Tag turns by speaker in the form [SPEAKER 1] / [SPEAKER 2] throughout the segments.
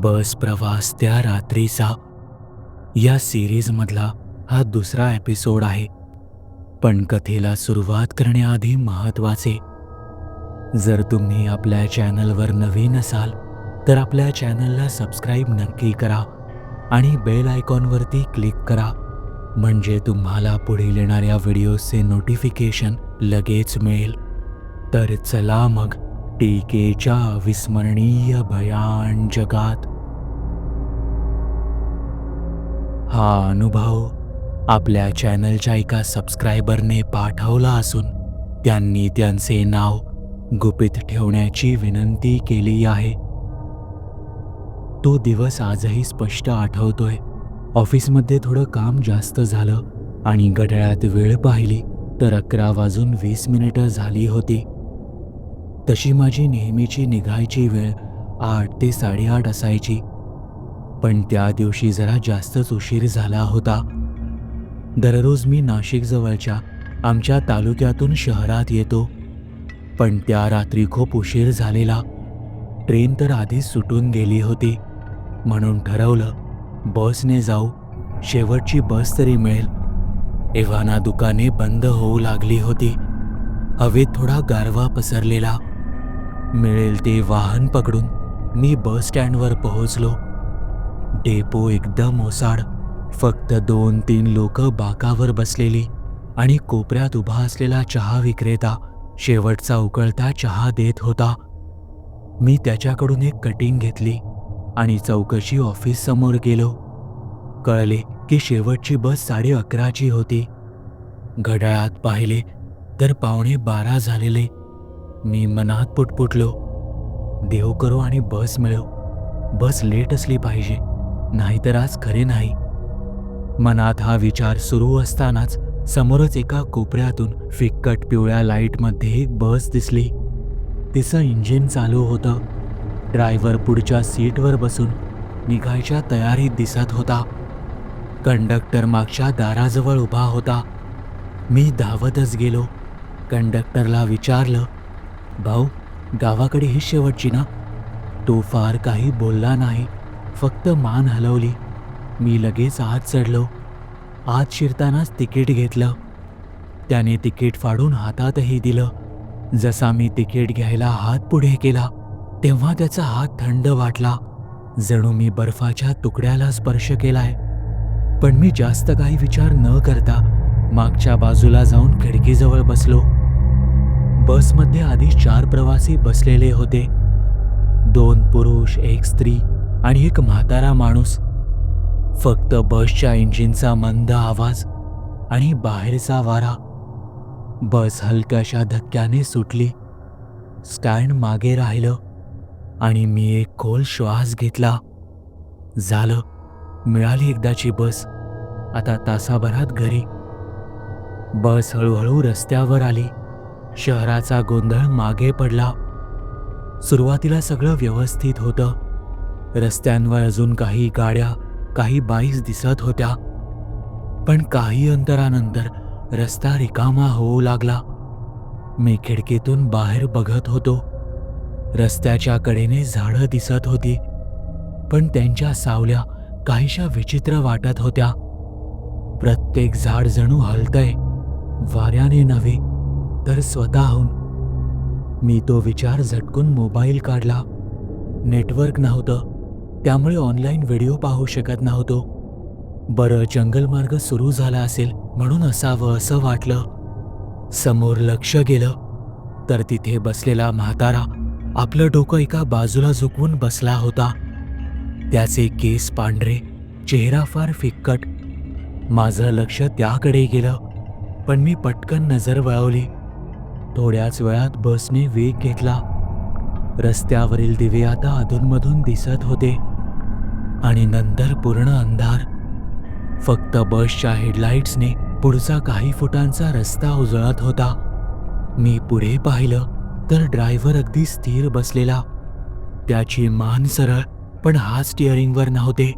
[SPEAKER 1] बस प्रवास त्या रात्रीचा. या सिरीजमधला हा दुसरा एपिसोड आहे. पण कथेला सुरुवात करण्याआधी महत्त्वाचे जर तुम्ही आपल्या चॅनलवर नवीन असाल तर आपल्या चॅनलला सबस्क्राईब नक्की करा आणि बेल आयकॉनवरती क्लिक करा. म्हणजे तुम्हाला पुढील येणाऱ्या व्हिडिओचे नोटिफिकेशन लगेच मिळेल. तर चला मग टीकेच्या विस्मरणीय भयान जगात. हा अनुभव आपल्या चॅनलच्या एका सबस्क्रायबरने पाठवला असून त्यांनी त्यांचे नाव गुपित ठेवण्याची विनंती केली आहे. तो दिवस आजही स्पष्ट आठवतोय. ऑफिसमध्ये थोडं काम जास्त झालं आणि घड्याळात वेळ पाहिली तर अकरा वाजून वीस मिनिटं झाली होती. तशी माझी नेहमीची निघायची वेळ आठ ते साडेआठ असायची. पण त्या दिवशी जरा जास्तच उशीर झाला होता. दररोज मी नाशिकजवळच्या आमच्या तालुक्यातून शहरात येतो. पण त्या रात्री खूप उशीर झालेला. ट्रेन तर आधीच सुटून गेली होती. म्हणून ठरवलं बसने जाऊ. शेवटची बस तरी मिळेल. एव्हाना दुकाने बंद होऊ लागली होती. हवेत थोडा गारवा पसरलेला. मिळेल ते वाहन पकडून मी बस स्टँडवर पोहोचलो. डेपो एकदम ओसाड. फक्त दोन तीन लोक बाकावर बसलेली आणि कोपऱ्यात उभा असलेला चहा विक्रेता शेवटचा उकळता चहा देत होता. मी त्याच्याकडून एक कटिंग घेतली आणि चौकशी ऑफिस समोर गेलो. कळले की शेवटची बस साडे अकराची होती. घड्याळात पाहिले तर पावणे बारा झालेले मी मनात पुटपुटलो. देव करो आणि बस मिळो. बस लेट असली पाहिजे नाहीतर आज खरे नाही. मनात हा विचार सुरू असतानाच समोरच एका कोपऱ्यातून फिक्कट पिवळ्या लाईटमध्ये एक बस दिसली. तिचं इंजिन चालू होतं. ड्रायव्हर पुढच्या सीटवर बसून निघायच्या तयारीत दिसत होता. कंडक्टर मागच्या दाराजवळ उभा होता. मी धावतच गेलो. कंडक्टरला विचारलं भाऊ गावाकडे ही शेवटची ना? तो फार काही बोलला नाही फक्त मान हलवली. मी लगेच आत चढलो. आत शिरतानाच तिकीट घेतलं. त्याने तिकीट फाडून हातातही दिलं. जसा मी तिकीट घ्यायला हात पुढे केला तेव्हा त्याचा हात थंड वाटला. जणू मी बर्फाच्या तुकड्याला स्पर्श केलाय. पण मी जास्त काही विचार न करता मागच्या बाजूला जाऊन खिडकीजवळ बसलो. बसमध्ये आधी चार प्रवासी बसलेले होते. दोन पुरुष एक स्त्री आणि एक म्हातारा माणूस. फक्त बसच्या इंजिनचा मंद आवाज आणि बाहेरचा वारा. बस हलक्याशा धक्क्याने सुटली. स्टँड मागे राहिलं आणि मी एक खोल श्वास घेतला. झालं. मिळाली एकदाची बस. आता तासाभरात घरी. बस हळूहळू रस्त्यावर आली. शहराचा गोंधळ मागे पडला. सुरुवातीला सगळं व्यवस्थित होतं. रस्त्यांवर अजून काही गाड्या काही बाईस दिसत होत्या. पण काही अंतरानंतर रस्ता रिकामा होऊ लागला. मी खिडकीतून बाहेर बघत होतो. रस्त्याच्या कडेने झाडं दिसत होती. पण त्यांच्या सावल्या काहीशा विचित्र वाटत होत्या. प्रत्येक झाड जणू हलतय. वाऱ्याने नव्हे तर स्वतःहून. मी तो विचार झटकून मोबाईल काढला. नेटवर्क नव्हतं. त्यामुळे ऑनलाईन व्हिडिओ पाहू शकत नव्हतो. बरं जंगलमार्ग सुरू झाला असेल म्हणून असावं असं वाटलं. समोर लक्ष गेलं. तर तिथे बसलेला म्हातारा आपलं डोकं एका बाजूला झुकवून बसला होता. त्याचे केस पांढरे चेहरा फार फिक्कट. माझं लक्ष त्याकडे गेलं. पण मी पटकन नजर वळवली. थोड्याच वेळात बसने वेग घेतला. रस्त्यावरील दिवे आता अधूनमधून दिसत होते. आणि नंतर पूर्ण अंधार. फक्त बसच्या हेडलाईट्सने पुढचा काही फुटांचा रस्ता उजळत होता. मी पुढे पाहिलं तर ड्रायव्हर अगदी स्थिर बसलेला. त्याची मान सरळ पण हात स्टिअरिंगवर नव्हते.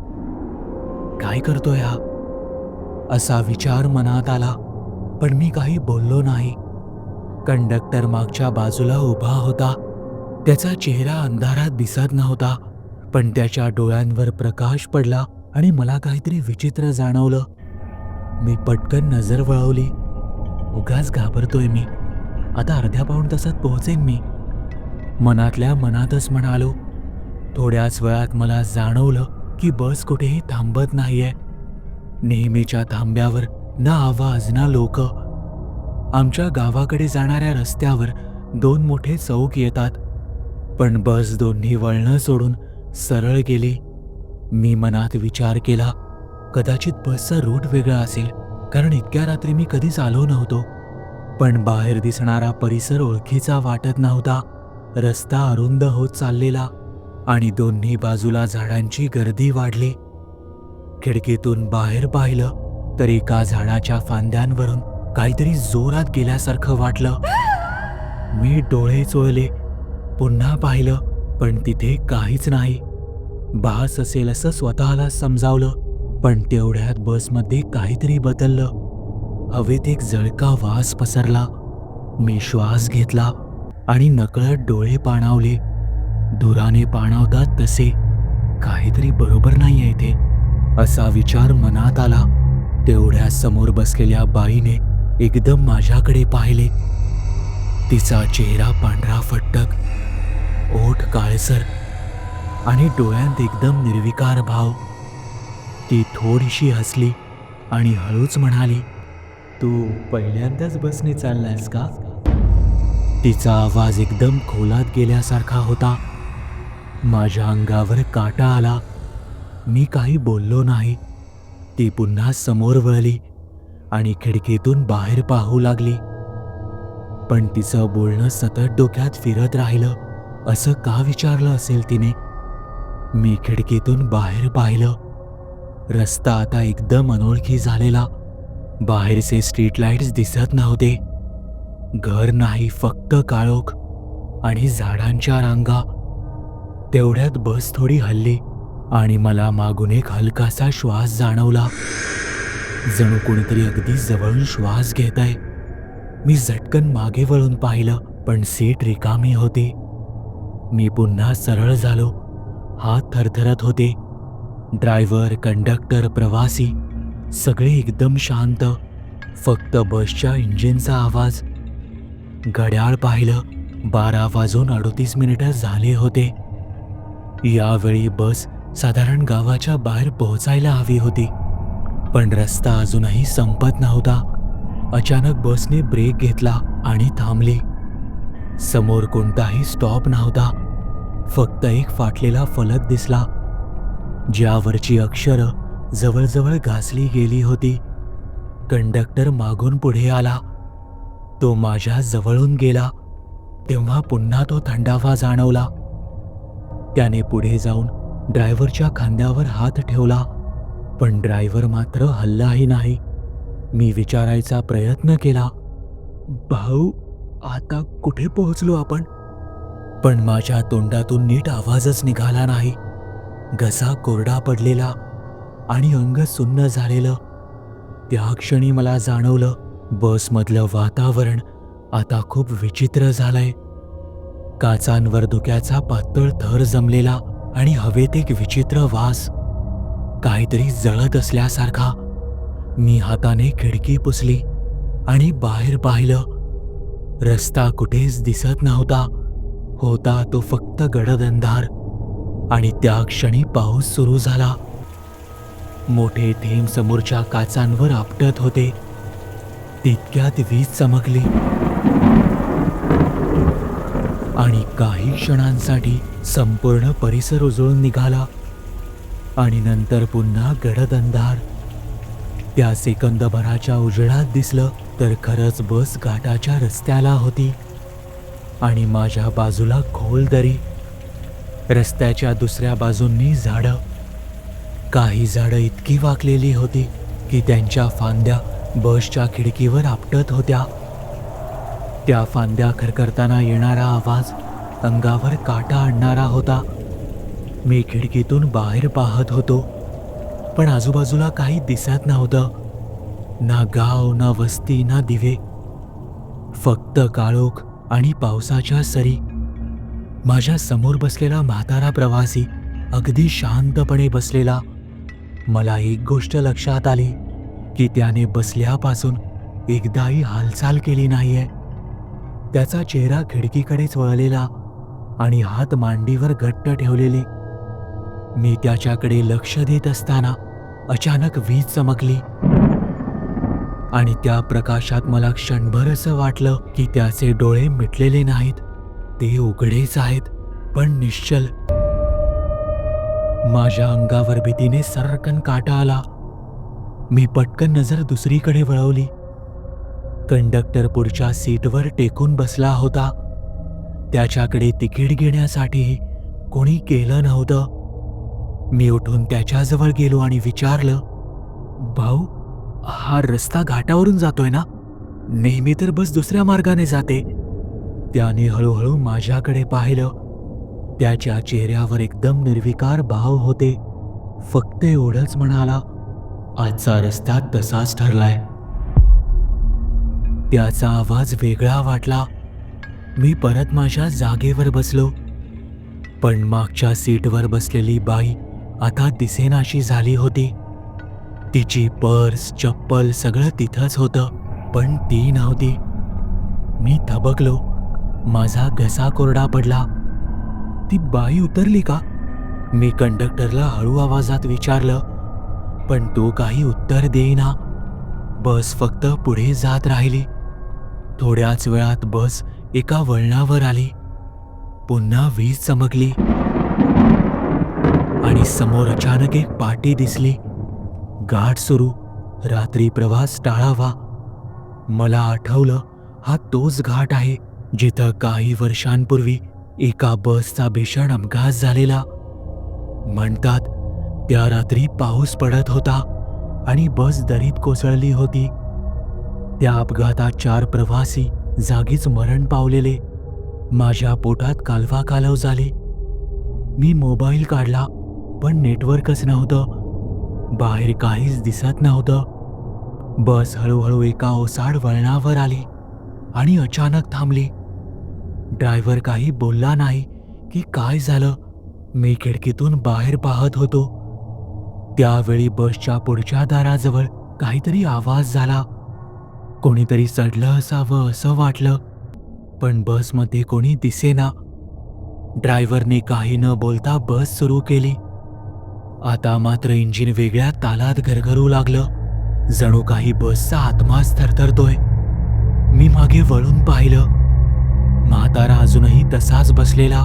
[SPEAKER 1] काय करतोय हा? असा विचार मनात आला. पण मी काही बोललो नाही. कंडक्टर मागच्या बाजूला उभा होता. त्याचा चेहरा अंधारात दिसत नव्हता पण त्याच्या डोळ्यांवर प्रकाश पडला आणि मला काहीतरी विचित्र जाणवलं. मी पटकन नजर वळवली. उगाच घाबरतोय मी. आता अर्ध्या पाऊण तासात पोहोचेन मी. मनातल्या मनातच म्हणालो थोड्याच वेळात मला जाणवलं की बस कुठेही थांबत नाहीये. नेहमीच्या थांब्यावर ना आवाज ना लोक आमच्या गावाकडे जाणाऱ्या रस्त्यावर दोन मोठे चौक येतात. पण बस दोन्ही वळणं सोडून सरळ गेली. मी मनात विचार केला कदाचित बसचा रूट वेगळा असेल कारण इतक्या रात्री मी कधीच आलो नव्हतो. पण बाहेर दिसणारा परिसर ओळखीचा वाटत नव्हता. रस्ता अरुंद होत चाललेला आणि दोन्ही बाजूला झाडांची गर्दी वाढली. खिडकीतून बाहेर पाहिलं तर एका झाडाच्या फांद्यांवरून काहीतरी जोरात गेल्यासारखं वाटलं. मी डोळे चोळले. पुन्हा पाहिलं पण तिथे काहीच नाही. बास असेल असं स्वतःला समजावलं पण तेवढ्यात बसमध्ये काहीतरी बदललं. हवेत एक जळका वास पसरला. मी श्वास घेतला आणि नकळत डोळे पाणावले. धुराने पाणावतात तसे. काहीतरी बरोबर नाही आहे ते असा विचार मनात आला. तेवढ्या समोर बसलेल्या बाईने एकदम माझ्याकडे पाहिले. तिचा चेहरा पांढरा फट्टक ओठ काळसर आणि डोळ्यांत एकदम निर्विकार भाव. ती थोडीशी हसली आणि हळूच म्हणाली तू पहिल्यांदाच बसने चाललायस का? तिचा आवाज एकदम खोलात गेल्यासारखा होता. माझ्या अंगावर काटा आला. मी काही बोललो नाही. ती पुन्हा समोर वळली. आणि खिडकीतून बाहेर पाहू लागली. पण तिचं बोलणं सतत डोक्यात फिरत राहिलं. असं का विचारलं असेल तिने? मी खिडकीतून बाहेर पाहिलं. रस्ता आता एकदम अनोळखी झालेला. बाहेरचे स्ट्रीट लाईट्स दिसत नव्हते. घर नाही फक्त काळोख आणि झाडांच्या रांगा. तेवढ्यात बस थोडी हल्ली आणि मला मागून एक हलकासा श्वास जाणवला. जणू कोणीतरी अगदी जवळून श्वास घेत आहे. मी झटकन मागे वळून पाहिलं पण सीट रिकामी होती. मी पुन्हा सरळ झालो. हात थरथरत होते. ड्रायव्हर कंडक्टर प्रवासी सगळे एकदम शांत. फक्त बसच्या इंजिनचा आवाज. घड्याळ पाहिलं बारा वाजून अडोतीस मिनिटं झाले होते. यावेळी बस साधारण गावाच्या बाहेर पोहोचायला हवी होती. पण रस्ता अजूनही संपत नव्हता. अचानक बसने ब्रेक घेतला आणि थांबली. समोर कोणताही स्टॉप नव्हता. फक्त एक फाटलेला फलक दिसला. ज्यावरची अक्षरं जवळजवळ घासली गेली होती. कंडक्टर मागून पुढे आला. तो माझ्या जवळून गेला. तेव्हा पुन्हा तो थंडावा जाणवला. त्याने पुढे जाऊन ड्रायव्हरच्या खांद्यावर हात ठेवला. पण ड्रायव्हर मात्र हल्लाही नाही. मी विचारायचा प्रयत्न केला भाऊ आता कुठे पोहोचलो आपण? पण माझ्या तोंडातून नीट आवाजच निघाला नाही. घसा कोरडा पडलेला आणि अंग सुन्न झालेलं. त्या क्षणी मला जाणवलं बसमधलं वातावरण आता खूप विचित्र झालंय. काचांवर धुक्याचा पातळ थर जमलेला आणि हवेत एक विचित्र वास. काहीतरी जळत असल्यासारखा. मी हाताने खिडकी पुसली आणि बाहेर पाहिलं. रस्ता कुठेच दिसत नव्हता. होता तो फक्त गडद अंधार आणि त्या क्षणी पाऊस सुरू झाला. मोठे थेंब समोरच्या काचांवर आपटत होते. तितक्यात वीज चमकली. आणि काही क्षणांसाठी संपूर्ण परिसर उजळून निघाला. आणि नंतर पुन्हा गडद अंधार त्या सेकंदभराच्या उजेडात दिसलं तर खरंच बस घाटाच्या रस्त्याला होती. आणि माझ्या बाजूला खोल दरी. रस्त्याच्या दुसऱ्या बाजूंनी झाडं. काही झाडं इतकी वाकलेली होती की त्यांच्या फांद्या बसच्या खिडकीवर आपटत होत्या. त्या फांद्या खरखरताना येणारा आवाज अंगावर काटा आणणारा होता. मी खिडकीतून बाहेर पाहत होतो पण आजूबाजूला काही दिसत नव्हतं. ना गाव ना वस्ती ना दिवे. फक्त काळोख आणि पावसाच्या सरी. माझ्यासमोर बसलेला म्हातारा प्रवासी अगदी शांतपणे बसलेला. मला एक गोष्ट लक्षात आली की त्याने बसल्यापासून एकदाही हालचाल केली नाहीये. त्याचा चेहरा खिडकीकडेच वळलेला आणि हात मांडीवर घट्ट ठेवलेली. मी त्याच्याकडे लक्ष देत असताना अचानक वीज चमकली. आणि त्या प्रकाशात मला क्षणभर असं वाटलं की त्याचे डोळे मिटलेले नाहीत. ते उघडेच आहेत पण निश्चल. माझ्या अंगावर भीतीने सरकन काटा आला. मी पटकन नजर दुसरीकडे वळवली. कंडक्टर पुढच्या सीटवर टेकून बसला होता. त्याच्याकडे तिकीट घेण्यासाठी कोणी केलं नव्हतं. मी उठून त्याच्याजवळ गेलो आणि विचारलं भाऊ हा रस्ता घाटावरून जातोय ना? नेहमी तर बस दुसऱ्या मार्गाने जाते. त्याने हळूहळू माझ्याकडे पाहिलं. त्याच्या चेहऱ्यावर एकदम निर्विकार भाव होते. फक्त एवढंच म्हणाला आजचा रस्ता तसाच ठरलाय. त्याचा आवाज वेगळा वाटला. मी परत माझ्या जागेवर बसलो. पण मागच्या सीटवर बसलेली बाई आता दिसेनाशी झाली होती. तिची पर्स चप्पल सगळं तिथंच होतं पण ती नव्हती. मी थबकलो. माझा घसा कोरडा पडला. ती बाई उतरली का? मी कंडक्टरला हळू आवाजात विचारलं पण तो काही उत्तर देईना. बस फक्त पुढे जात राहिली. थोड्याच वेळात बस एका वळणावर आली. पुन्हा वीज चमकली. समोर अचानक एक पाटी दिसली. गाठ सुरू. रात्री प्रवास टाळावा. मला आठवलं हा तोच घाट आहे जिथं काही वर्षांपूर्वी एका बसचा भीषण अपघात झालेला. म्हणतात त्या रात्री पाऊस पडत होता आणि बस दरीत कोसळली होती. त्या अपघातात चार प्रवासी जागीच मरण पावलेले. माझ्या पोटात कालवा कालव झाली. मी मोबाईल काढला. पण नेटवर्कच नव्हतं. बाहेर काहीच दिसत नव्हतं. बस हळूहळू एका ओसाड वळणावर आली आणि अचानक थांबली. ड्रायव्हर काही बोलला नाही की काय झालं. मी खिडकीतून बाहेर पाहत होतो. त्यावेळी बसच्या पुढच्या दाराजवळ काहीतरी आवाज झाला. कोणीतरी चढलं असावं असं वाटलं पण बसमध्ये कोणी दिसेना. ड्रायव्हरने काही न बोलता बस सुरू केली. आता मात्र इंजिन वेगळ्या तालात घरघरू लागलं. जणू काही बसचा आत्माच थरथरतोय. मी मागे वळून पाहिलं. म्हातारा अजूनही तसाच बसलेला.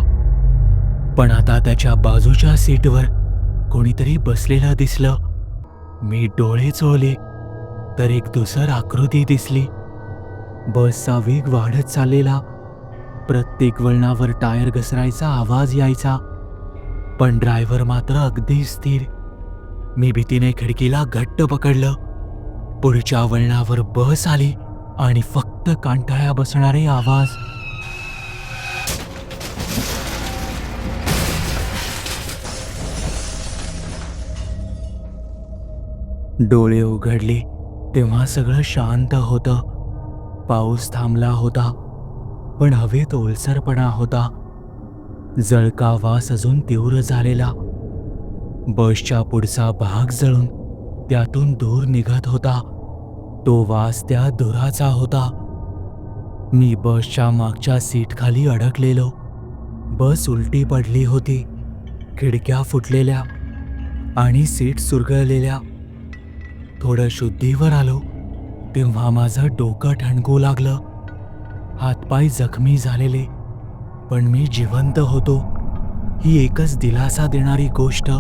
[SPEAKER 1] पण आता त्याच्या बाजूच्या सीटवर कोणीतरी बसलेलं दिसलं. मी डोळे चोळले तर एक दुसर आकृती दिसली. बसचा वेग वाढत चाललेला. प्रत्येक वळणावर टायर घसरायचा आवाज यायचा. पण ड्रायव्हर मात्र अगदी स्थिर. मी भीतीने खिडकीला घट्ट पकडलं. पुढच्या वळणावर बस आली आणि फक्त कांटाळ्या बसणारे आवाज. डोळे उघडले तेव्हा सगळं शांत होतं. पाऊस थांबला होता पण हवेत ओलसरपणा होता. जळका वास अजून तीव्र झालेला. बसच्या पुढचा भाग जळून त्यातून धूर निघत होता. तो वास त्या धुराचा होता. मी बसच्या मागच्या सीटखाली अडकलेलो. बस उलटी पडली होती. खिडक्या फुटलेल्या आणि सीट सुरगळलेल्या. थोडं शुद्धीवर आलो तेव्हा माझं डोकं ठणकू लागलं. हातपाय जखमी झालेले. पण मी जिवंत होतो. ही एकच दिलासा देणारी गोष्ट.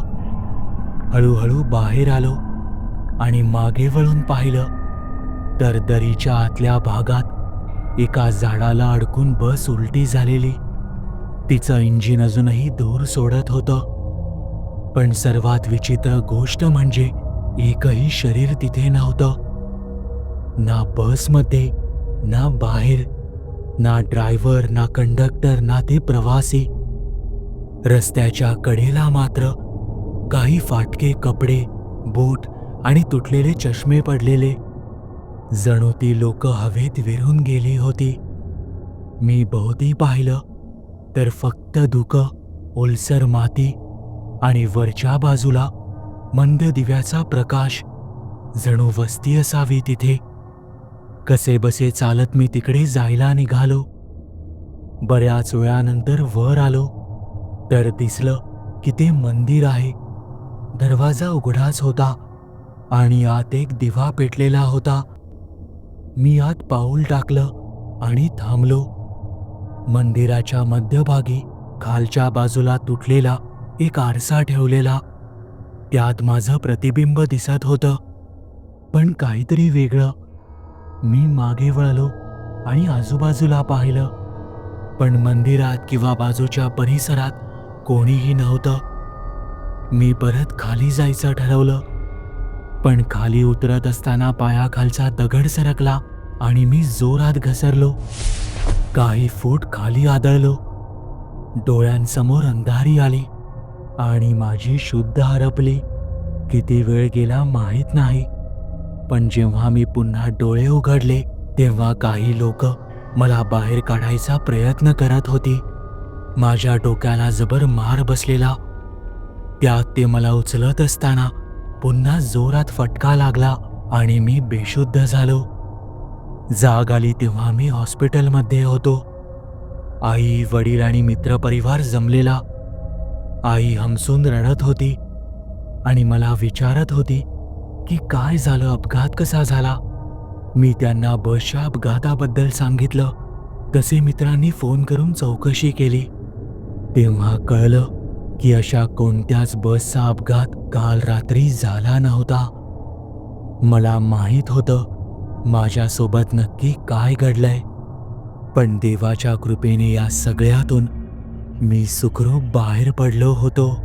[SPEAKER 1] हळूहळू बाहेर आलो आणि मागे वळून पाहिलं तर दरीच्या आतल्या भागात एका झाडाला अडकून बस उलटी झालेली. तिचं इंजिन अजूनही धूर सोडत होतं. पण सर्वात विचित्र गोष्ट म्हणजे एकही शरीर तिथे नव्हतं. ना बसमध्ये ना बाहेर. ना ड्रायव्हर ना कंडक्टर ना ते प्रवासी. रस्त्याच्या कडेला मात्र काही फाटके कपडे बूट आणि तुटलेले चष्मे पडलेले. जणू ती लोक हवेत विरून गेली होती. मी भोवती पाहिलं तर फक्त धुकं ओलसर माती आणि वरच्या बाजूला मंद दिव्याचा प्रकाश जणू वस्ती असावी तिथे. कसे बसे चालत मी तिकडे जायला निघालो. बऱ्याच वेळानंतर वर आलो. तर दिसलं की ते मंदिर आहे. दरवाजा उघडाच होता आणि आत एक दिवा पेटलेला होता. मी आत पाऊल टाकलं आणि थांबलो. मंदिराच्या मध्यभागी खालच्या बाजूला तुटलेला एक आरसा ठेवलेला. त्यात माझं प्रतिबिंब दिसत होतं. पण काहीतरी वेगळं मी मागे वळलो आणि आजूबाजूला पाहिलं. पण मंदिरात किंवा बाजूच्या परिसरात कोणीही नव्हतं. मी परत खाली जायचं ठरवलं. पण खाली उतरत असताना पायाखालचा दगड सरकला आणि मी जोरात घसरलो. काही फूट खाली आदळलो. डोळ्यांसमोर अंधारी आली आणि माझी शुद्ध हरपली. किती वेळ गेला माहीत नाही. पण जेव्हा मी पुन्हा डोळे उघडले तेव्हा काही लोक मला बाहेर काढायचा प्रयत्न करत होती. माझ्या डोक्याला जबर मार बसलेला. त्यात ते मला उचलत असताना पुन्हा जोरात फटका लागला आणि मी बेशुद्ध झालो. जाग आली तेव्हा मी हॉस्पिटलमध्ये होतो. आई वडील आणि मित्रपरिवार जमलेला. आई हमसून रडत होती आणि मला विचारत होती की काय झालं? अपघात कसा झाला? मी त्यांना बसच्या अपघाताबद्दल सांगितलं. तसे मित्रांनी फोन करून चौकशी केली. तेव्हा कळलं की अशा कोणत्याच बसचा अपघात काल रात्री झाला नव्हता. मला माहीत होतं माझ्यासोबत नक्की काय घडलंय. पण देवाच्या कृपेने या सगळ्यातून मी सुखरूप बाहेर पडलो होतो.